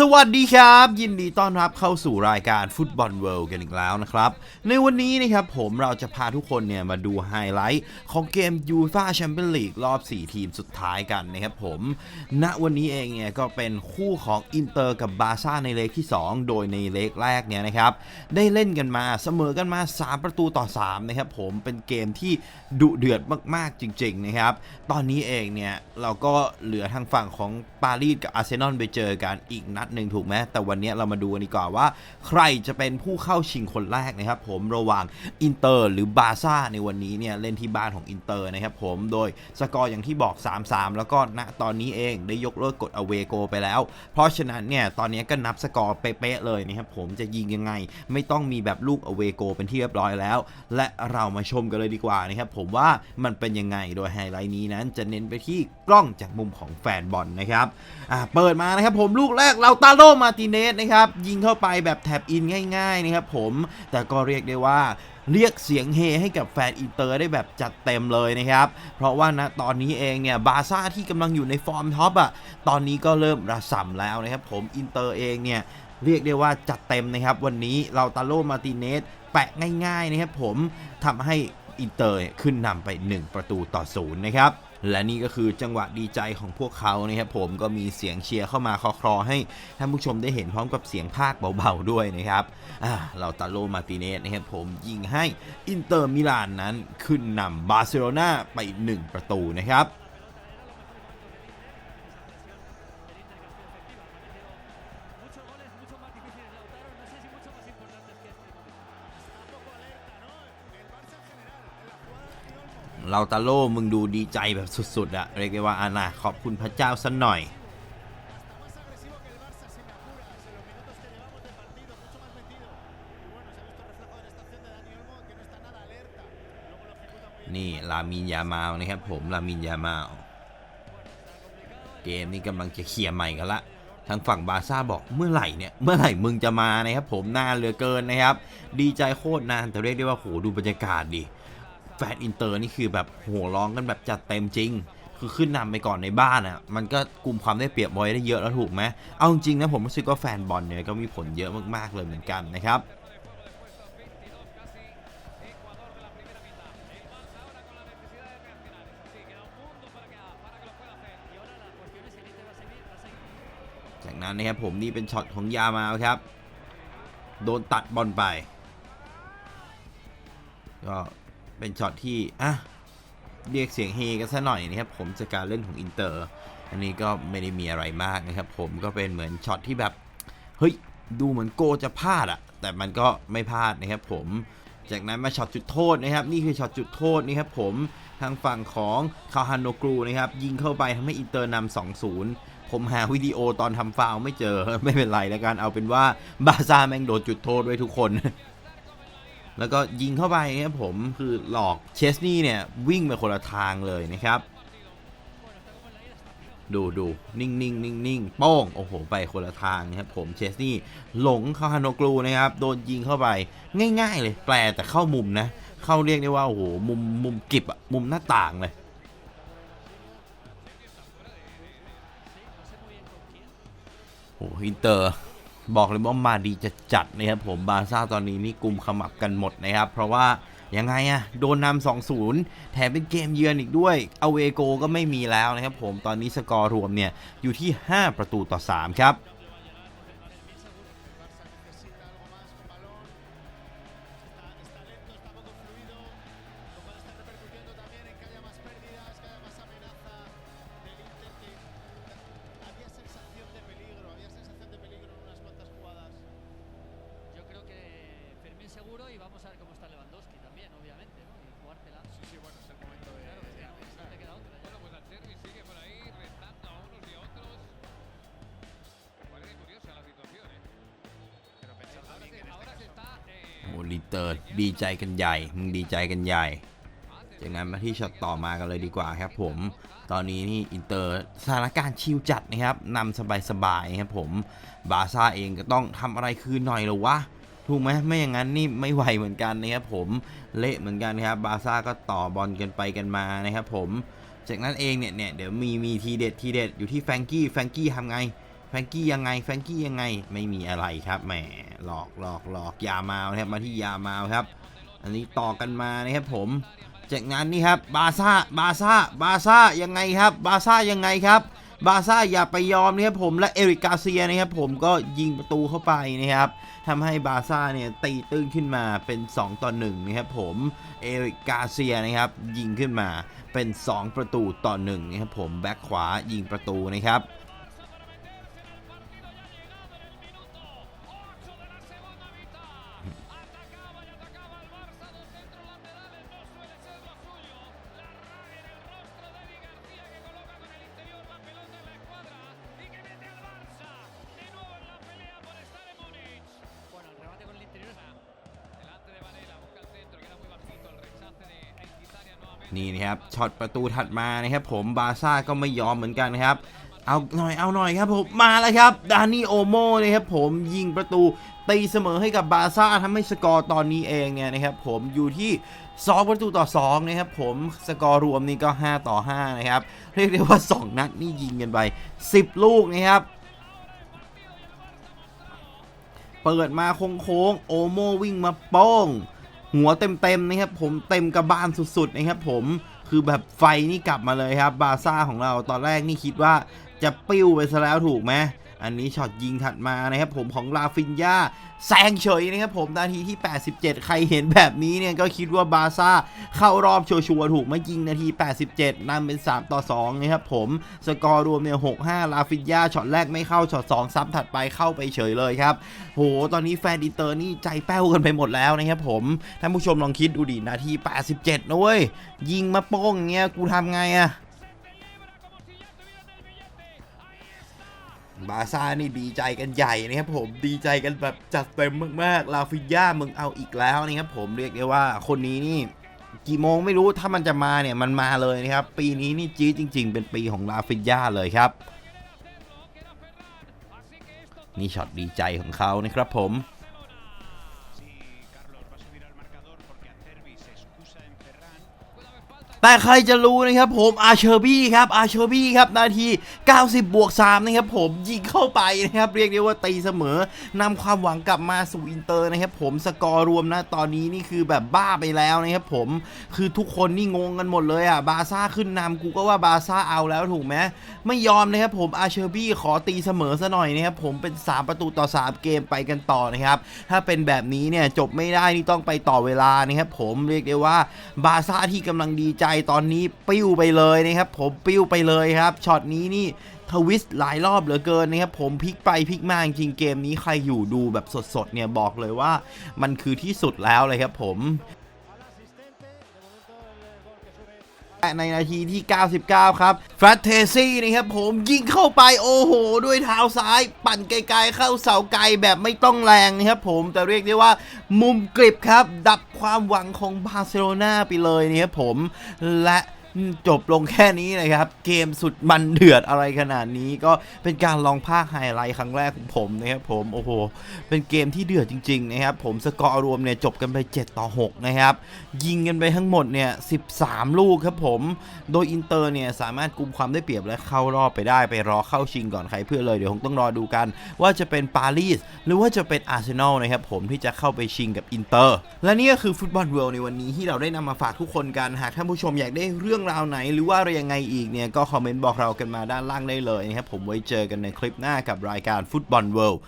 สวัสดีครับ ยินดีต้อนรับเข้าสู่รายการฟุตบอลเวิลด์กันอีกแล้วนะครับ ในวันนี้นะครับผมเราจะพาทุกคนเนี่ยมาดูไฮไลท์ของเกมยูฟ่าแชมเปี้ยนลีกรอบ 4 ทีมสุดท้ายกันนะครับผม ณวันนี้เองเนี่ยก็เป็นคู่ของอินเตอร์กับบาซ่าในเลกที่ 2 โดยในเลกแรกเนี่ยนะครับ ได้เล่นกันมาเสมอกันมา 3 ประตูต่อ 3 นะครับผมเป็นเกมที่ดุเดือดมากๆจริงๆนะครับตอนนี้เองเนี่ยเราก็เหลือทางฝั่งของปารีสกับอาร์เซนอลไปเจอกันอีกนัดหนึ่งถูกไหมแต่วันนี้เรามาดูกันดีกว่าว่า ใครจะเป็นผู้เข้าชิงคนแรกนะครับผมระหว่างอินเตอร์หรือบาซ่าในวันนี้เนี่ยเล่นที่บ้านของอินเตอร์นะครับผมโดยสกอร์อย่างที่บอก 3-3 แล้วก็ณตอนนี้เองได้ยกเลิกกฎอเวโกไปแล้ว เพราะฉะนั้นเนี่ยตอนนี้ก็นับสกอร์เป๊ะๆเลยนะครับผมจะยิงยังไง ไม่ต้องมีแบบลูกอเวโกเป็นที่เรียบร้อยแล้ว และเรามาชมกันเลยดีกว่านะครับผมว่ามันเป็นยังไงโดยไฮไลท์นี้นั้นจะเน้นไปที่กล้องจากมุมของแฟนบอลนะครับเปิดมานะครับผมลูกแรกเราตาโลมาติเนสนะครับยิงเข้าไปแบบแท็บอินง่ายๆนะครับผมแต่ก็เรียกได้ว่าเรียกเสียงเฮให้กับแฟนอินเตอร์ได้แบบจัดเต็มเลยนะครับ เพราะว่านะตอนนี้เองเนี่ยบาซ่าที่กำลังอยู่ในฟอร์มท็อปอะตอนนี้ก็เริ่มระส่ำแล้วนะครับผมอินเตอร์เองเนี่ยเรียกได้ว่าจัดเต็มนะครับ วันนี้เราตาโลมาติเนสแปะง่ายๆนะครับผมทำให้ อินเตอร์ขึ้นนำไป 1 ประตูต่อศูนย์นะครับและนี่ก็คือจังหวะดีใจของพวกเขานะครับผมก็มีเสียงเชียร์เข้ามาคลอๆ ให้ท่านผู้ชมได้เห็นพร้อมกับเสียงภาคเบาๆด้วยนะครับอ่าเราตาโลมาติเนสนะครับผมยิงให้อินเตอร์มิลานนั้นขึ้นนำบาร์เซโลนาไป 1 ประตูนะครับ เราตาโล่มึงดูดีใจแบบสุดๆอะเรียกได้ว่าอานะขอบคุณพระเจ้าสัหน่อย นี่ลามินยามาลนะครับผมลามินยามาลเกมนี้กำลังจะเคลียร์ใหม่กันละทางฝั่งบาซ่าบอกเมื่อไหร่เนี่ยเมื่อไหร่มึงจะมานะครับผมนาเหลือเกินนะครับ ดีใจโคตรนานแต่เรียกได้ว่าโหดูบรรยากาศดิ แฟนอินเตอร์นี่คือแบบโหร้องกันแบบจัดเต็มจริง คือขึ้นนำไปก่อนในบ้านอะมันก็กลุ่มความได้เปรียบบอยได้เยอะแล้วถูกไหมเอาจริงนะผมรู้สึกว่าแฟนบอลเนี่ยก็มีผลเยอะมากๆเลยเหมือนกันนะครับจากนั้นนะครับผมนี่เป็นช็อตของยามาครับ โดนตัดบอลไป ก็ เป็นช็อตที่อะเรียกเสียงเฮกันซะหน่อยนะครับผมจากการเล่นของอินเตอร์ อันนี้ก็ไม่ได้มีอะไรมากนะครับผมก็เป็นเหมือนช็อตที่แบบเฮ้ยดูเหมือนโกจะพลาดอะแต่มันก็ไม่พลาดนะครับผมจากนั้นมาช็อตจุดโทษนะครับ นี่คือช็อตจุดโทษนี่ครับผมทางฝั่งของคาฮานโนกรูนะครับ ยิงเข้าไปทำให้อินเตอร์นำ2-0 ผมหาวิดีโอตอนทำฟาวไม่เจอไม่เป็นไรแล้วกันเอาเป็นว่าบาซ่าแม่งโดนจุดโทษไว้ทุกคน แล้วก็ยิงเข้าไปนะครับผมคือหลอกเชสนี่เนี่ยวิ่งไปคนละทางเลยนะครับ ดูดูนิ่งนิ่งนิ่งนิ่งโป้งโอ้โหไปคนละทางนะครับผมเชสนี่หลงเข้าฮานโนกรูนะครับโดนยิงเข้าไปง่าย ๆ เลยแปลแต่เข้ามุมนะ เข้าเรียกได้ว่าโอ้โหมุมมุมกิบอะมุมหน้าต่างเลยโอ้โหอินเตอร์ บอกเลยว่ามาดีจะจัดนะครับผมบาร์ซ่าตอนนี้นี่กลุ่มขมับกันหมดนะครับ เพราะว่ายังไงอะโดนนำ2-0แถมเป็นเกมเยือนอีกด้วยเอาเวโกก็ไม่มีแล้วนะครับผมตอนนี้สกอร์รวมเนี่ยอยู่ที่ 5 ประตูต่อ 3 ครับ อ้ลิเตอร์ดีใจกันใหญ่ มึงดีใจกันใหญ่ จากนั้นมาที่ช็อตต่อมากันเลยดีกว่าครับผม ตอนนี้นี่อินเตอร์สถานการณ์ชิวจัดนะครับนำสบายๆครับผม บาซ่าเองก็ต้องทำอะไรคืนหน่อยหรอวะถูกไหมไม่อย่างนั้นนี่ไม่ไหวเหมือนกันนะครับผมเละเหมือนกันครับบาซ่าก็ต่อบอลกันไปกันมานะครับผม จากนั้นเองเนี่ยเนี่ยเดี๋ยวมีมีทีเด็ดทีเด็ดอยู่ที่แฟงกี้แฟงกี้ทำไง ฟฟรงกี้ยังไงแฟรงกี้ยังไงไม่มีอะไรครับแหมหลอกหลอกหลอกยามาครับมาที่ยามาครับ อันนี้ต่อกันมานะครับผมจากนั้นนี่ครับบาซ่าบาซ่าบาซ่ายังไงครับ บาซ่ายังไงครับ บาซ่าอย่าไปยอมนะครับผมและเอริกาเซียนะครับผมก็ยิงประตูเข้าไปนะครับทำให้บาซ่าเนี่ยตีตื้นขึ้นมาเป็น 2 ต่อ1นะครับผมเอริกกาเซียนะครับยิงขึ้นมาเป็น 2 ประตูต่อ1นะครับผมแบ็คขวายิงประตูนะครับ นี่นะครับช็อตประตูถัดมานะครับผมบาซ่าก็ไม่ยอมเหมือนกันนะครับเอาหน่อยเอาหน่อยครับผมมาแล้วครับดานี่โอโมนะครับผมยิงประตูตีเสมอให้กับบาซ่าทำให้สกอร์ตอนนี้เองเนี่ยนะครับผมอยู่ที่ 2 ประตูต่อ2นะครับผมสกอร์รวมนี่ก็ 5 ต่อ 5 นะครับ เรียกได้ว่า 2 นัดนี่ยิงกันไป 10 ลูกนะครับเปิดมาโค้งโอโมวิ่งมาโป้ง หัวเต็มๆนะครับผมเต็มกระบาลสุดๆนะครับผมคือแบบไฟนี่กลับมาเลยครับบาซ่าของเราตอนแรกนี่คิดว่าจะปิ้วไปซะแล้วถูกไหม อันนี้ช็อตยิงถัดมานะครับผมของลาฟินยาแซงเฉยนะครับผมนาทีที่ 87 ใครเห็นแบบนี้เนี่ยก็คิดว่าบาซ่าเข้ารอบชัวร์ถูกไหมยิงนาที 87นำเป็น 3 ต่อ2นะครับผมสกอร์รวมเนี่ย6-5 ลาฟินยาช็อตแรกไม่เข้าช็อต2ซ้ำถัดไปเข้าไปเฉยเลยครับโหตอนนี้แฟนอินเตอร์นี่ใจแป้วกันไปหมดแล้วนะครับผมท่านผู้ชมลองคิดดูดินาที 87นะเว้ยยิงมาโป้งองเงี้ยกูทำไงอะ บาซ่านี่ดีใจกันใหญ่นะครับผมดีใจกันแบบจัดเต็มมากๆลาฟิย่ามึงเอาอีกแล้วนะครับผมเรียกได้ว่าคนนี้นี่กี่โมงไม่รู้ถ้ามันจะมาเนี่ยมันมาเลยนะครับ ปีนี้นี่จี๊จริง ๆ เป็นปีของลาฟิย่าเลยครับ นี่ช็อตดีใจของเขานะครับผม แต่ใครจะรู้นะครับผมอาเชอร์บี้ครับอาเชอร์บี้ครับนาที 90 บวก 3 นะครับผมยิงเข้าไปนะครับ เรียกได้ว่าตีเสมอนำความหวังกลับมาสู่อินเตอร์นะครับผมสกอร์รวมนะตอนนี้นี่คือแบบบ้าไปแล้วนะครับผมคือทุกคนนี่งงกันหมดเลยอะบาซ่าขึ้นนำกูก็ว่าบาซ่าเอาแล้วถูกไหมไม่ยอมนะครับผมอาเชอร์บี้ขอตีเสมอซะหน่อยนะครับผมเป็น 3 ประตูต่อ 3 เกมไปกันต่อนะครับถ้าเป็นแบบนี้เนี่ยจบไม่ได้นี่ต้องไปต่อเวลานะครับผมเรียกได้ว่าบาซ่าที่กำลังดีใจตอนนี้ปิ้วไปเลยนะครับผมปิ้วไปเลยครับช็อตนี้นี่ทวิสต์หลายรอบเหลือเกินนะครับผมพลิกไปพลิกมาจริงเกมนี้ใครอยู่ดูแบบสดๆเนี่ยบอกเลยว่า มันคือที่สุดแล้วเลยครับผม ในนาทีที่ 99 ครับแฟรตเทซี่นะครับผมยิงเข้าไปโอ้โห ด้วยเท้าซ้าย ปั่นไกลๆเข้าเสาไกลแบบไม่ต้องแรงนะครับผมแต่เรียกได้ว่ามุมกริบครับ ดับความหวังของบาร์เซโลนาไปเลยนะครับผมและ จบลงแค่นี้นะครับ เกมสุดมันเดือดอะไรขนาดนี้ก็เป็นการลองภาคไฮไลท์ครั้งแรกของผมนะครับผมโอ้โหเป็นเกมที่เดือดจริงๆนะครับผมสกอร์รวมเนี่ยจบกันไป 7 ต่อ 6 นะครับ ยิงกันไปทั้งหมดเนี่ย 13 ลูกครับผม โดยอินเตอร์เนี่ยสามารถกุมความได้เปรียบและเข้ารอบไปได้ไปรอเข้าชิงก่อนใครเพื่อเลยเดี๋ยวคงต้องรอดูกัน ว่าจะเป็นปารีสหรือว่าจะเป็นอาร์เซนอลนะครับผมที่จะเข้าไปชิงกับอินเตอร์และนี่ก็คือฟุตบอลเวิลด์ในวันนี้ที่เราได้นำมาฝากทุกคนกันหากท่านผู้ชมอยากได้เรื่องรื่องราวไหนหรือว่าอะไรยังไงอีกเนี่ย ก็คอมเมนต์บอกเรากันมาด้านล่างได้เลยนะครับ ผมไว้เจอกันในคลิปหน้ากับรายการฟุตบอลเวิลด์